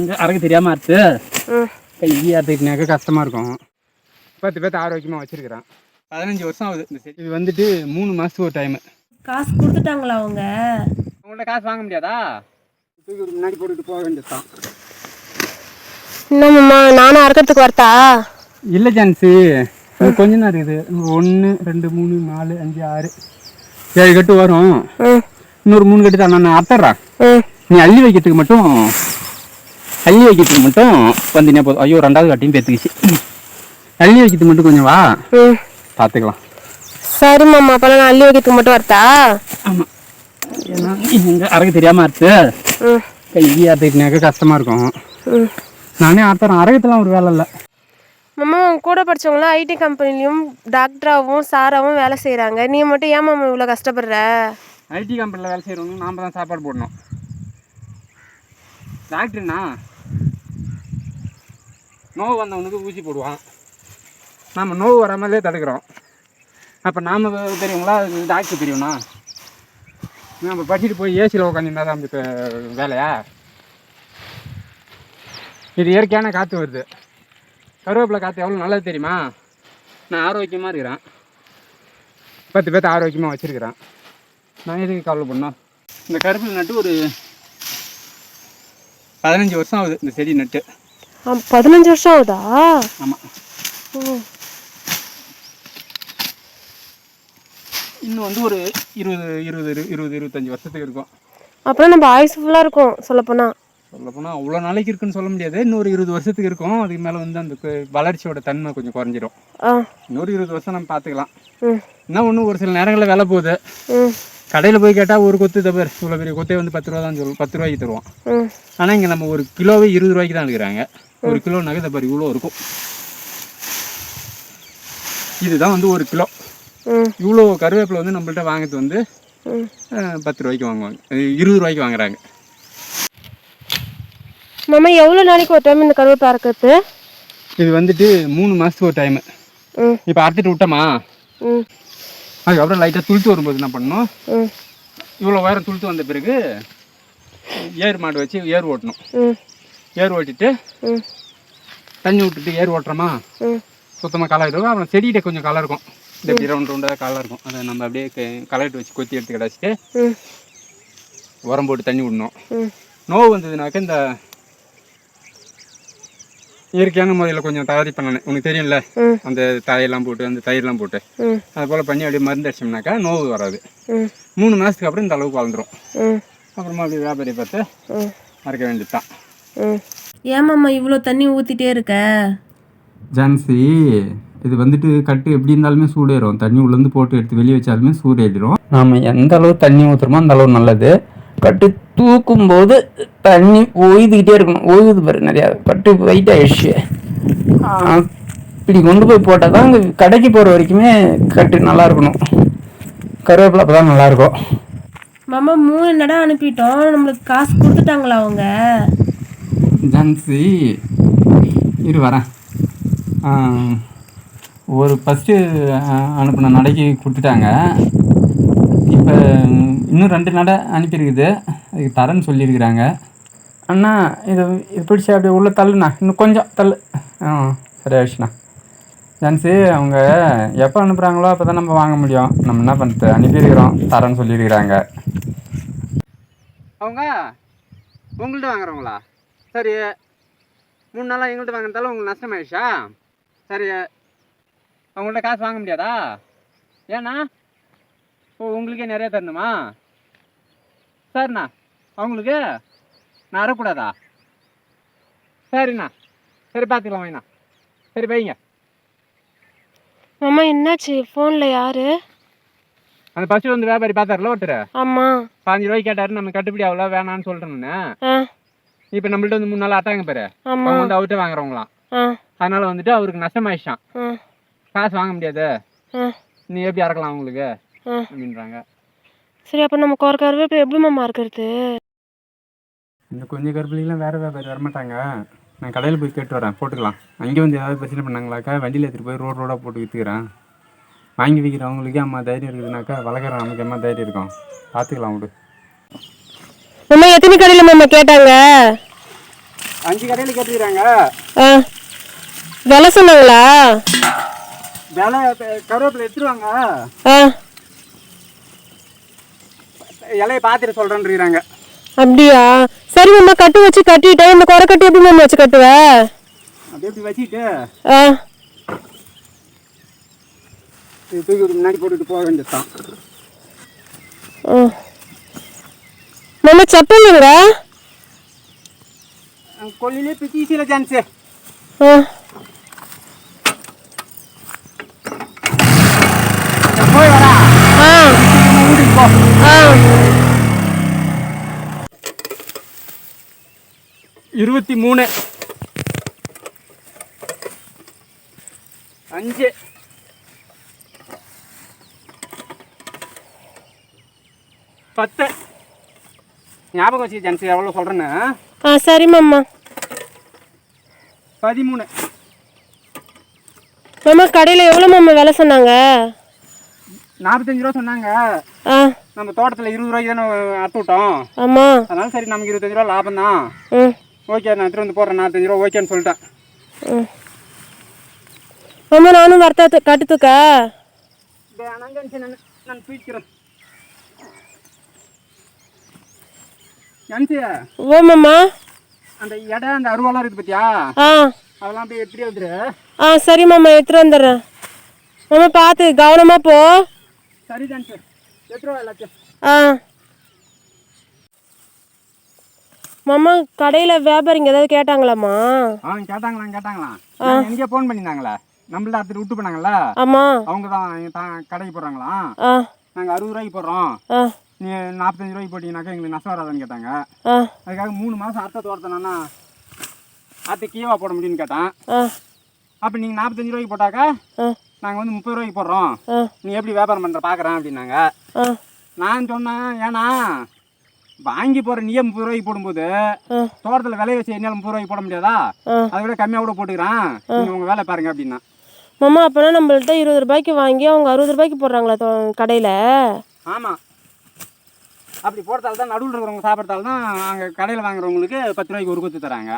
எங்கே? அறக்க தெரியாமல் அறுத்து. ம் கையை அறுத்துக்கினாக்க கஷ்டமாக இருக்கும். பத்து பேர்த்து ஆரோக்கியமாக வச்சுருக்கிறேன். பதினஞ்சு வருஷம் ஆகுது இந்த செடி. இது வந்துட்டு மூணு மாதத்துக்கு ஒரு டைமு காசு கொடுத்துட்டாங்களா அவங்க? உங்கள்கிட்ட காசு வாங்க முடியாதா? தூக்கி முன்னாடி போட்டுட்டு போக வேண்டியது தான் என்னம்மா நானும் அறுக்கிறதுக்கு வரட்டா? இல்லை ஜான்சி. கொஞ்ச நேரம் இருக்குது. ஒன்று ரெண்டு மூணு நாலு அஞ்சு ஆறு ஏழு கட்டு வரும். இன்னொரு மூணு கட்டு தான். நான் அத்தர்றேன் நீ அள்ளி வைக்கிறதுக்கு மட்டும் அள்ளி வைக்கிறதுக்கு மட்டும் வந்தீங்கன்னா போதும் ஐயோ ரெண்டாவது கட்டியும் பேத்துக்குச்சு. அள்ளி வைக்கிறதுக்கு மட்டும் கொஞ்சம் வா. பார்த்துக்கலாம் சரி மாமா அப்போ நான் அள்ளி வைக்கிறதுக்கு மட்டும் வரட்டா? ஆமாம் ஏன்னா எங்கே அறக்க தெரியாமல் ம். கையை அறுத்துக்கினாக்க கஷ்டமாக இருக்கும். நானே அறுத்துறேன் அறகத்தெல்லாம் ஒரு வேலை இல்லை. மாமா கூட படிச்சவங்களாம் ஐடி கம்பெனிலையும் டாக்டராகவும் சாராவும் வேலை செய்கிறாங்க நீ மட்டும் ஏன் மாமா இவ்வளோ கஷ்டப்படுற? ஐடி கம்பெனியில் வேலை செய்கிறவங்க நாம் தான் சாப்பாடு போடணும். டாக்டர்னா நோவு வந்தவனுக்கு ஊசி போடுவான். நாம் நோவு வராமலே தடுக்கிறோம். அப்போ நாம் தெரியுங்களா டாக்டர் தெரியும்ண்ணா நம்ம படிச்சுட்டு போய் ஏசியில் உட்காந்துருந்தா தான் இப்போ வேலையா? இது இயற்கையான காற்று வருது. கருவேப்பிலை காற்று எவ்வளோ நல்லது தெரியுமா? நான் ஆரோக்கியமாக இருக்கிறேன். பத்து பேர்த்து ஆரோக்கியமாக வச்சுருக்கிறேன். நான் எதுக்கு கவலை பண்ணோம் இந்த கருப்பில் நட்டு ஒரு பதினஞ்சு வருஷம் ஆகுது இந்த செடி நட்டு. பதினஞ்சு வருஷம் ஆகுதா? ஆமாம் இன்னும் வந்து ஒரு இருபது இருபது இரு- இருபது இருபத்தஞ்சி வருஷத்துக்கு இருக்கும். அப்புறம் நம்ம ஆயுசு ஃபுல்லாக இருக்கும் சொல்லப்போனால் சொல்லப்போனால் அவ்வளோ நாளைக்கு இருக்குன்னு சொல்ல முடியாது. இன்னொரு இருபது வருஷத்துக்கு இருக்கும். அதுக்கு மேலே வந்து அந்த வளர்ச்சியோட தன்மை கொஞ்சம் குறைஞ்சிரும். இன்னொரு இருபது வருஷம் நம்ம பார்த்துக்கலாம் என்ன ஒன்று ஒரு சில நேரங்களில் விலை போகுது. கடையில் போய் கேட்டால் ஒரு கொத்து தவிர இவ்வளோ பெரிய கொத்தே வந்து பத்து ரூபா தான் சொல்லுவோம். பத்து ரூபாய்க்கு தருவோம். ஆனால் இங்கே நம்ம ஒரு கிலோவே இருபது ரூபாய்க்கு தான் எடுக்கிறாங்க ஒரு கிலோ நகை தப்பாரு இவ்வளோ இருக்கும். இதுதான் வந்து ஒரு கிலோ. இவ்வளோ கருவேப்பிலை வந்து நம்மள்ட்ட வாங்குறது வந்து பத்து ரூபாய்க்கு வாங்குவாங்க. இருபது ரூபாய்க்கு வாங்குறாங்க. மாமா எவ்வளோ நாளைக்கு ஒரு டைம் இந்த கருவேப்பிலை அறுக்கிறது இது வந்துட்டு மூணு மாதத்துக்கு ஒரு டைமு இப்போ அறுத்துட்டு விட்டோமா? அதுக்கப்புறம் லைட்டாக துளுத்து வரும்போது என்ன பண்ணணும்? இவ்வளோ உயரம் துளுத்து வந்த பிறகு ஏர் மாடு வச்சு ஏர் ஓட்டணும். ஏர் ஓட்டிட்டு தண்ணி விட்டுட்டு ஏர் ஓட்டுறோமா? சுத்தமாக களை இருக்கும். அப்புறம் செடிகிட்ட கொஞ்சம் களை இருக்கும். இந்த இப்படி ரவுண்ட் ரவுண்டாக களை இருக்கும். அதை நம்ம அப்படியே க- களையிட்டு வச்சு கொத்தி எடுத்து கிடச்சிட்டு உரம் போட்டு தண்ணி விடணும். நோவு வந்ததுனாக்க இந்த இயற்கையான முறையில் கொஞ்சம் தயாரி பண்ணணும் உனக்கு தெரியும்ல? அந்த தாயெல்லாம் போட்டு அந்த தயிர்லாம் போட்டு. அது போல் பண்ணி அப்படியே மருந்து அடிச்சோம்னாக்கா நோவு வராது. மூணு மாதத்துக்கு அப்புறம் இந்த அளவுக்கு வளர்ந்துரும். ம். அப்புறமா அப்படியே வியாபாரி பார்த்து மறக்க வேண்டியது தான் ம். ஏமாம்மா இவ்வளோ தண்ணி ஊற்றிட்டே இருக்க? ஜான்சி இது வந்துட்டு கட்டு எப்படி இருந்தாலுமே சூடேறும். தண்ணி உள்ளேருந்து போட்டு எடுத்து வெளியே வச்சாலுமே சூடேறிடும். நாம் எந்த அளவு தண்ணி ஊற்றுறோமோ அந்த அளவு நல்லது. கட்டு தூக்கும் போது தண்ணி ஓய்துக்கிட்டே இருக்கணும் ஓய்வுது பாரு நிறையா. கட்டு வெயிட் ஆயிடுச்சு. இப்படி கொண்டு போய் போட்டால் தான் இங்கே கடைக்கு போகிற வரைக்குமே கட்டு நல்லா இருக்கணும். கருவேப்பிலை அப்போ தான் நல்லாயிருக்கும் மாமா மூணு நடம் அனுப்பிட்டோம். நம்மளுக்கு காசு கொடுத்துட்டாங்களா அவங்க? ஜான்சி இரு வரேன். ஒரு ஃபஸ்ட்டு அனுப்பின நடைக்கு கொடுத்துட்டாங்க. இன்னும் ரெண்டு நடை அனுப்பியிருக்குது. அதுக்கு தரேன்னு சொல்லியிருக்கிறாங்க. அண்ணா இது இது பிடிச்சி அப்படியே உள்ளே தள்ளுண்ணா. இன்னும் கொஞ்சம் தள்ளு. ஆ சரி ஆயிடுச்சுண்ணா. ஜான்சி அவங்க எப்போ அனுப்புகிறாங்களோ அப்போ தான் நம்ம வாங்க முடியும். நம்ம என்ன பண்ணுறது அனுப்பியிருக்கிறோம். தரேன்னு சொல்லியிருக்கிறாங்க. அவங்க உங்கள்கிட்ட வாங்குறவங்களா? சரி. மூணு நாளாக எங்கள்கிட்ட வாங்கினதால உங்களுக்கு நஷ்டமாயிடுச்சா? சரி. அவங்கள்ட்ட காசு வாங்க முடியாதா? ஏண்ணா ஓ உங்களுக்கே நிறைய தரணுமா? சரிண்ணா அவங்களுக்கு? நான் அறக்கூடாதா? சரிண்ணா. சரி பார்த்துக்கலாம் வைண்ணா சரி வைங்க. மாமா என்னாச்சு? ஃபோனில் யாரு? அந்த ஃபஸ்ட்டு வந்து வியாபாரி பார்த்தாருல ஒருத்தர்? ஆமாம் பாஞ்சு ரூபாய்க்கு கேட்டாரு நம்ம கட்டுப்படி அவ்வளோ வேணான்னு சொல்லிட்டேன்னு ஆ. இப்போ நம்மள்ட்ட வந்து மூணு நாள் அட்டாங்க பாரு. அவங்க வந்து அவர்கிட்ட வாங்குறவங்களாம். அதனால வந்துட்டு அவருக்கு நஷ்டமாயிடுச்சான் காசு வாங்க முடியாது. நீ எப்படி இறக்கலாம் அவங்களுக்கு? ஆ அப்படின்றாங்க. சரி அப்போ நம்ம குறை கருவேப்பிலை எப்படி மாமா இருக்கிறது இந்த கொஞ்சம் கருப்பிலாம் வேறு வியாபாரி வரமாட்டாங்க. நான் கடையில் போய் கேட்டு வரேன் போட்டுக்கலாம். அங்கே வந்து ஏதாவது பிரச்சனை பண்ணாங்களாக்கா வண்டியில் எடுத்துகிட்டு போய் ரோடு ரோடாக போட்டு விற்றுக்கிறேன் வாங்கி விற்கிறவங்களுக்கே அம்மா தைரியம் இருக்குதுனாக்கா வளர்க்குற நமக்கு அம்மா தைரியம் இருக்கும். பார்த்துக்கலாம் விடு. மாமா எத்தனை கடையில் மாமா கேட்டாங்க? அஞ்சு கடையில் கேட்டுக்கிறாங்க. ஆ. விலை சொன்னாங்களா? விலை கருவேப்பிலை எடுத்துருவாங்க. ஆ. இலையை பார்த்துட்டு சொல்கிறேன்றாங்க அப்படியா? சரி மாமா கட்டு வச்சு கட்டிட்டேன். இந்த குறை கட்டி எப்படி மாமா வச்சு கட்டுவ? அப்படியே இப்படி வச்சுட்டு ஆ. தூக்கி முன்னாடி போட்டுட்டு போக வேண்டியதுதான். ஆ. மாமா செப்பலுங்க கொல்லிலே பிச்சு ஈஸியில் சான்ஸு ஆ போய் வரா ஆ வீட்டுக்கு போ ஆ இருபத்தி மூணு. அஞ்சு. பத்து. ஞாபகம் வச்சு ஜான்சி எவ்வளோ சொல்கிறேன்னு ஆ சரி மாமா. பதிமூணு. மாமா கடையில் எவ்வளோ மாமா விலை சொன்னாங்க? நாற்பத்தஞ்சு ரூபா சொன்னாங்க. நம்ம தோட்டத்தில் இருபது ரூபாய்க்கு தானே அறுத்து விட்டோம். ஆமாம் அதனால சரி நமக்கு இருபத்தஞ்சு ரூபா லாபம் தான். ஓகே நான் எடுத்துட்டு வந்து போடுறேன். நாற்பத்தஞ்சு ரூபா ஓகேன்னு சொல்லிட்டேன். ம் மாமா நானும் வர்த்தா கட்டு தூக்க. நான் தூக்கிறேன் ஜான்சி ஓ மாமா. அந்த இடம் அந்த அருவாலாம் இருக்குது பார்த்தியா ஆ. அதெல்லாம் போய் எடுத்துகிட்டே வந்துரு. ஆ சரி மாமா எடுத்துட்டு வந்துடுறேன். மாமா பார்த்து கவனமாக போ. சரி எடுத்துருவா எல்லாத்தையும் ஆ. மாமா கடையில் வியாபாரிங்க ஏதாவது கேட்டாங்களாம்மா? ஆ கேட்டாங்களாம் கேட்டாங்களாம். நாங்கள் எங்கேயோ ஃபோன் பண்ணியிருந்தாங்களே? நம்மள்ட்ட அடுத்து விட்டு போனாங்களா ஆமாம் அவங்க தான் கடைக்கு போடுறாங்களாம். ஆ. நாங்கள் அறுபது ரூபாய்க்கு போடுறோம். நீ நாற்பத்தஞ்சு ரூபாய்க்கு போட்டிங்கனாக்கா எங்களுக்கு நஷ்டம் வராதுன்னு கேட்டாங்க. அதுக்காக மூணு மாதம் அர்த்தத்தை தோட்டத்தினா அத்தை கீவா போட முடியும்னு கேட்டேன். அப்போ நீங்கள் நாற்பத்தஞ்சு ரூபாய்க்கு போட்டாக்கா நாங்கள் வந்து முப்பது ரூபாய்க்கு போடுறோம். நீ எப்படி வியாபாரம் பண்ணுற பார்க்குறேன் அப்படின்னாங்க. நான் சொன்னேன் ஏன்னா வாங்கி போகிற நீயே முப்பது ரூபாய்க்கு போடும்போது தோட்டத்தில் விளைய வச்சு என்னால் முப்பது ரூபாய்க்கு போட முடியாதா? அதை விட கம்மியாக கூட போட்டுக்கிறேன். நீங்கள் உங்கள் வேலை பாருங்க அப்படின்னா. மாமா அப்போனா நம்மள்ட்ட இருபது ரூபாய்க்கு வாங்கி அவங்க அறுபது ரூபாய்க்கு போடுறாங்களா கடையில். ஆமாம் அப்படி போடுறதால தான் நடுவில் இருக்கிறவங்க சாப்பிட்றதால தான் அங்கே கடையில் வாங்குறவங்களுக்கு பத்து ரூபாய்க்கு ஒரு கொத்து தராங்க.